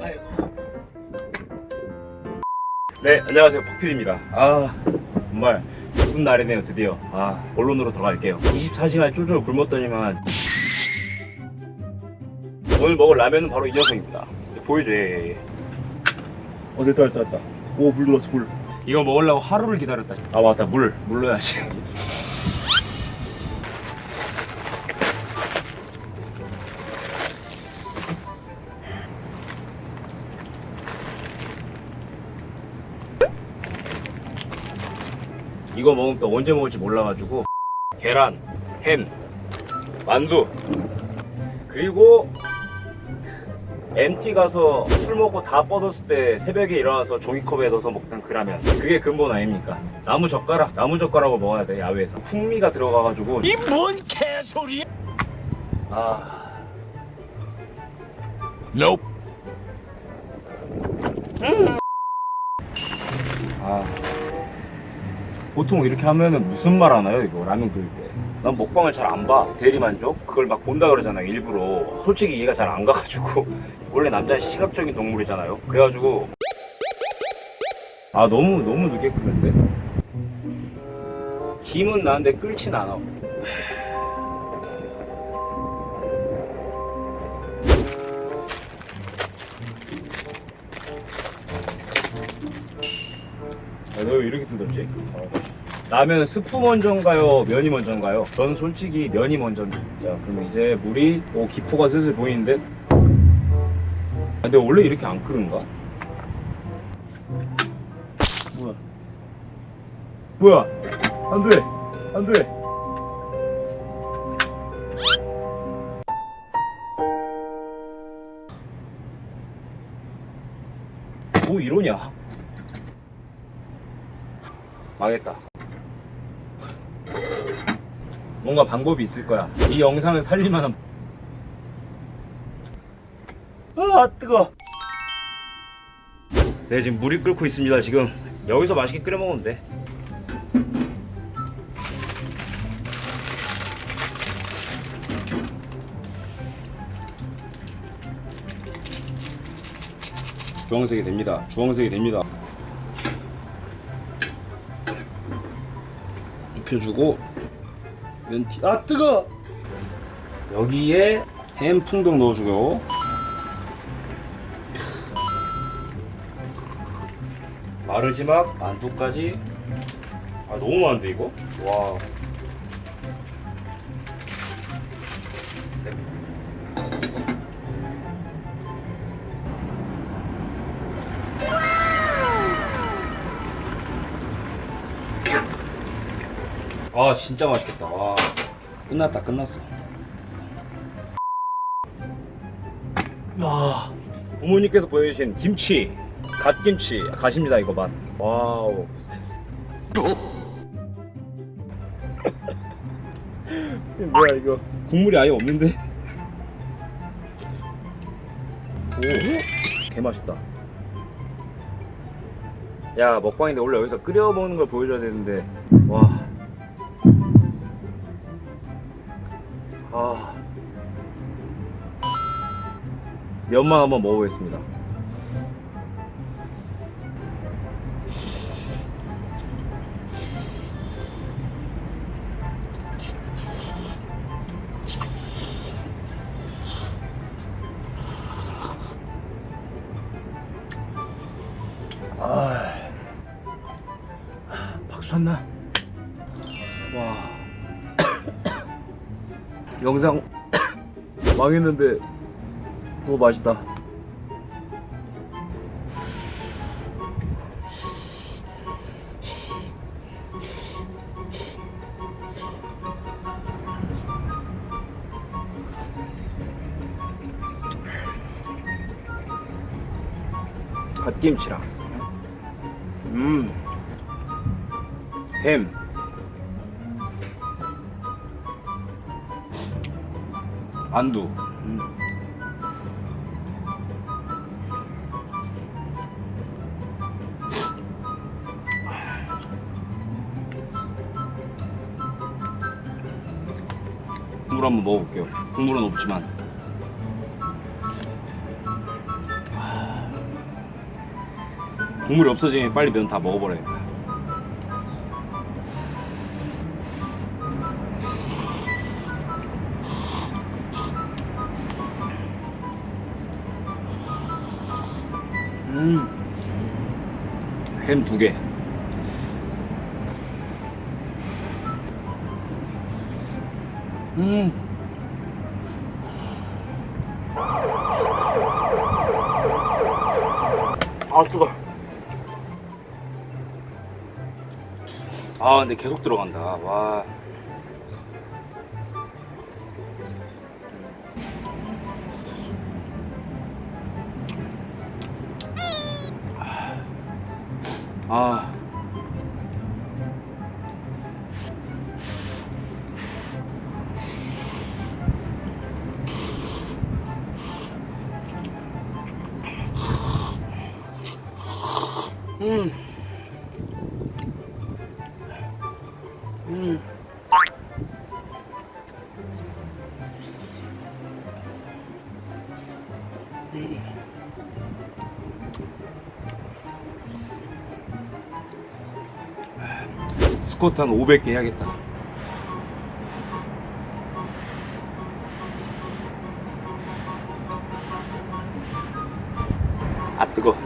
아이고. 네, 안녕하세요. 박PD입니다. 아, 정말 기쁜 날이네요, 드디어. 아, 본론으로 들어갈게요. 24시간 쫄쫄 굶었더니만. 오늘 먹을 라면은 바로 이 녀석입니다. 보여줘, 예, 예. 어, 됐다, 됐다, 됐다. 오, 물 들어왔어, 물. 이거 먹으려고 하루를 기다렸다. 아, 맞다, 물. 물 넣어야지. 이거 먹으면 또 언제 먹을지 몰라가지고 계란, 햄, 만두 그리고 MT 가서 술 먹고 다 뻗었을 때 새벽에 일어나서 종이컵에 넣어서 먹던 그 라면 그게 근본 아닙니까? 나무 젓가락, 나무 젓가락으로 먹어야 돼 야외에서 풍미가 들어가가지고 이 뭔 개소리? 아 Nope. 아. 보통 이렇게 하면은 무슨 말 하나요, 이거? 라면 끓일 때. 난 먹방을 잘 안 봐. 대리만족? 그걸 막 본다 그러잖아요, 일부러. 솔직히 이해가 잘 안 가가지고. 원래 남자는 시각적인 동물이잖아요. 그래가지고. 아, 너무, 너무 늦게 끓는데? 김은 나는데 끓진 않아. 너왜 이렇게 뜯었지? 라면 스프 먼저인가요? 면이 먼저인가요? 전 솔직히 면이 먼저입니다. 자, 그럼 이제 물이 오 기포가 슬슬 보이는데. 아, 근데 원래 이렇게 안 끓는가? 뭐야? 뭐야? 안 돼! 안 돼! 뭐 이러냐? 망했다. 뭔가 방법이 있을 거야. 이 영상을 살릴 만한. 아, 뜨거. 네, 지금 물이 끓고 있습니다. 지금 여기서 맛있게 끓여 먹으면 돼. 주황색이 됩니다. 주황색이 됩니다. 입혀주고 면티 아 뜨거! 여기에 햄 풍덩 넣어주고. 마르지막 만두까지. 아 너무 많은데 이거? 와 아 진짜 맛있겠다. 와. 끝났다 끝났어. 와 부모님께서 보여주신 김치 갓김치 갓입니다 이거 맛. 와우. 뭐야 이거? 국물이 아예 없는데? 오 개 맛있다. 야 먹방인데 원래 여기서 끓여 먹는 걸 보여줘야 되는데 와 아. 면만 한번 먹어보겠습니다. 아, 박수 쳤나? 영상 망했는데 너무 맛있다. 갓김치랑. 음, 햄, 안두. 국물 한번 먹어볼게요. 국물은 없지만. 국물이 없어지니 빨리 면 다 먹어버려요. 음. 햄 두 개. 음. 아, 뜨거. 아, 근데 계속 들어간다. 와. 아. 음. 음. 스쿼트 한 500개 해야겠다. 아 뜨거.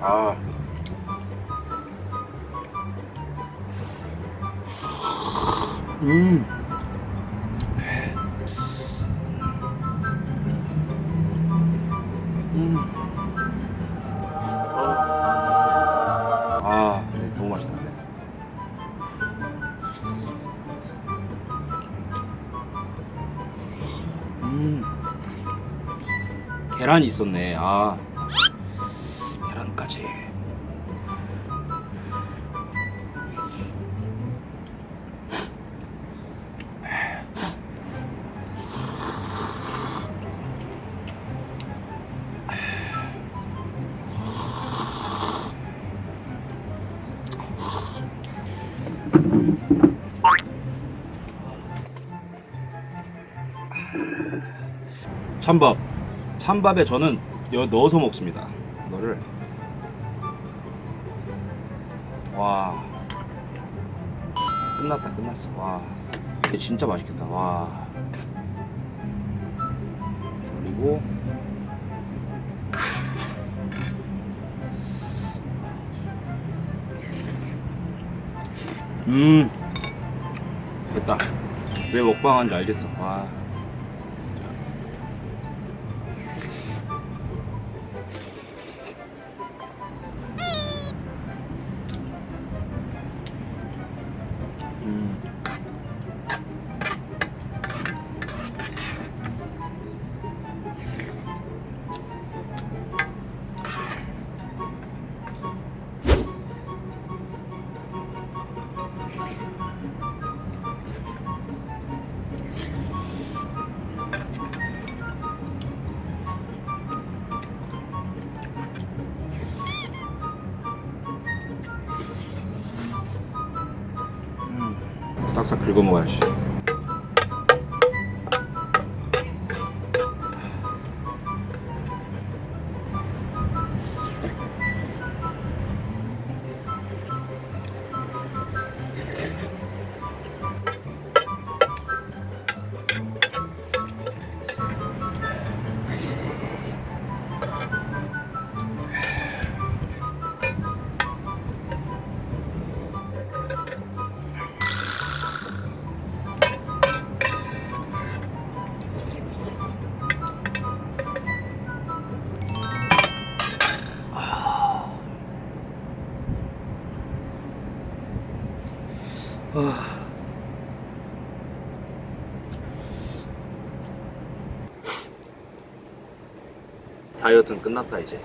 아. 음. 음. 아, 네, 너무 맛있다. 네. 음. 계란이 있었네. 아. 찬밥. 찬밥에 저는 여 넣어서 먹습니다. 이거를. 와. 끝났다, 끝났어. 와. 진짜 맛있겠다. 와. 그리고 음. 됐다. 왜 먹방하는지 알겠어. 와. 싹싹 긁어 먹어야지. 다이어트는 끝났다 이제.